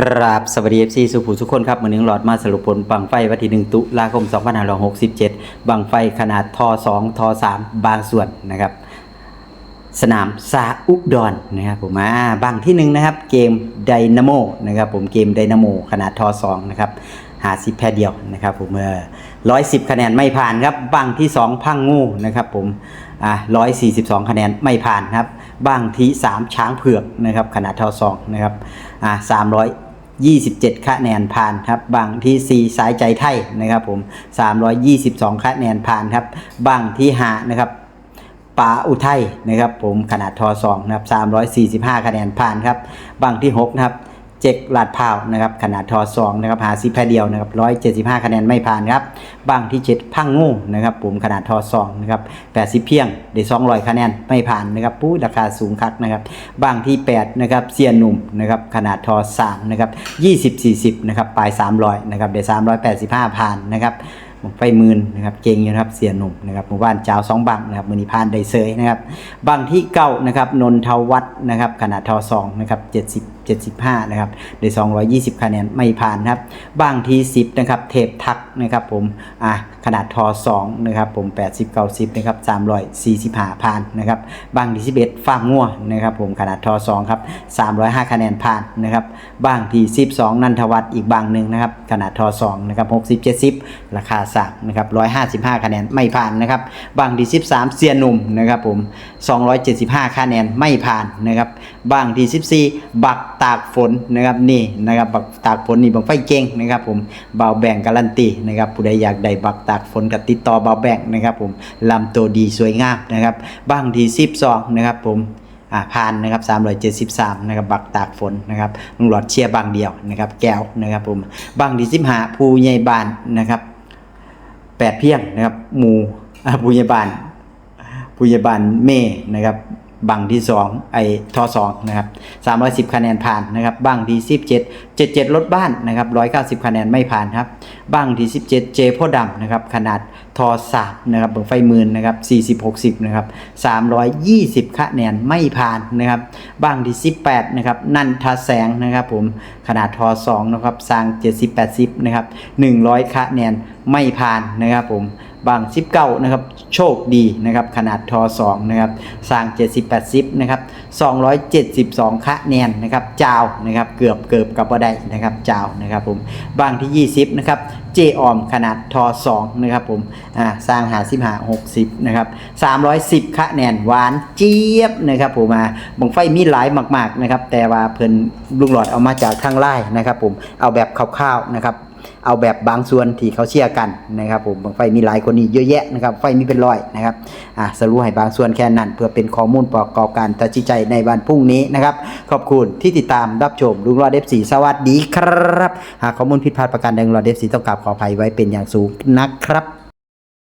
กราบสวัสดีเอฟซีสุภูทุกคนครับมือหนึ่งหลอดมาสรุปผลบังไฟวันที่หนึ่งตุลาคม 2567 บังไฟขนาดทอ2ทอ3บางส่วนนะครับ สนามซาอุดอนนะครับผมอ่าบางที่หนึ่งนะครับ เกมไดนาโมนะครับผมเกมไดนาโมขนาดทอ2นะครับหาสิบแพ้เดียวนะครับผมเออร้อยสิบคะแนนไม่ผ่านครับบางที่ 2 พังงูนะครับผมอ่าร้อยสี่สิบสองคะแนนไม่ผ่านครับบางที่ 3 ช้างเผือกนะครับขนาดทอ2นะครับอ่าสามร้อย 27 คะแนนผ่านครับบางที่ 4 สายใจไทยนะครับผม 322 คะแนนผ่านครับบางที่หานะครับป่าอุทัยนะครับผมขนาดทอ2นะครับ345 คะแนนผ่านครับบางที่ 6 นะครับ เจ็กลาดพาวนะครับขนาดทอ2นะครับหาซิแพเดียวนะครับ175คะแนนไม่ผ่านครับบางที่7พังงูนะครับผมขนาดทอ2นะครับ80เพียงได้200คะแนนไม่ผ่านนะครับปู้ราคาสูงคักนะครับบางที่8นะครับเซียนหนุ่มนะครับขนาดทอ3นะครับ20 40นะครับปลาย300นะครับได้385ผ่านนะครับไฟหมื่นนะครับเก่งอยู่นะครับเสียหนุ่มนะครับหมู่บ้านเจ้าสองบังนะครับมือนีพานได้เซยนะครับบางที่เก้านะครับนนทวัฒนะครับขนาดทอ2นะครับ70 75 นะครับได้220 คะแนนไม่ผ่านครับบางที่10 นะครับ เทพทักนะครับผมอะขนาดทอ2นะครับผม 80 90 นะครับ 345 ผ่านนะครับบางที 11ฟาร์มงัวนะครับผมขนาดทอ2ครับ 305 คะแนนผ่านนะครับบางที่12 นันทวัฒน์อีกบางหนึ่งนะครับขนาดทอ2นะครับ60 70 ราคาสักนะครับ155 คะแนนไม่ผ่านนะครับบางที่13เซียนหนุ่มนะครับผม 275 คะแนนไม่ผ่านนะครับบางที่14 บักตากฝนนะครับนี่นะครับบักตากฝนนี่บังไฟเก่งนะครับผมเบาแบ่งการันตีนะครับผู้ใดอยากได้บักตากฝนกับติดต่อเบาแบ่งนะครับผมลำตัวดีสวยงามนะครับบางที่12นะครับผมอ่าผ่านนะครับ373นะครับบักตากฝนนะครับลุงหลอดเชียร์บางเดียวนะครับแก้วนะครับผมบางที่15ผู้ใหญ่บานนะครับแปดเพียงนะครับหมู่อ่าผู้ใหญ่บานผู้ใหญ่บานเมนะครับ บังที่สองไอทอสองนะครับสามร้อยสิบคะแนนผ่านนะครับบังที่สิบเจ็ดเจ็ดเจ็ดลดบ้านนะครับร้อยเก้าสิบคะแนนไม่ผ่านครับบังที่สิบเจ็ดเจโพดำนะครับขนาดทอสามนะครับเบิงไฟมืนนะครับสี่สิบหกสิบนะครับสามร้อยยี่สิบคะแนนไม่ผ่านนะครับบังที่สิบแปดนะครับนันทาแสงนะครับผมขนาดทอสองนะครับสร้างเจ็ดสิบแปดสิบนะครับหนึ่งร้อยคะแนนไม่ผ่านนะครับผม บางซิปเก้านะครับโชคดีนะครับขนาดทอ2นะครับสร้าง 70 80นะครับ272 คะแนนนะครับจาวนะครับเกือบเกือบกับบ่ได้นะครับจาวนะครับผมบางที่ 20นะครับเจออมขนาดทอ2นะครับผมอ่าสร้างหาสิบหา60นะครับ310 คะแนนหวานเจี๊ยบนะครับผมมาบังไฟมีหลายมากๆนะครับแต่ว่าเพิ่นลุงหลอดเอามาจากทางไล่นะครับผมเอาแบบคร่าวๆนะครับ เอาแบบบางส่วนที่เขาเชื่อกันนะครับผมบางไฟมีหลายคนนี่เยอะแยะนะครับไฟมีเป็นร้อยนะครับอะสรุปให้บางส่วนแค่นั้นเพื่อเป็นข้อมูลประกอบการตัดสินใจในวันพรุ่งนี้นะครับขอบคุณที่ติดตามรับชมลุงรอดเดฟสีสวัสดีครับ หากข้อมูลผิดพลาดประการใดลุงรอดเดฟสีต้องกราบขออภัยไว้เป็นอย่างสูงนะครับ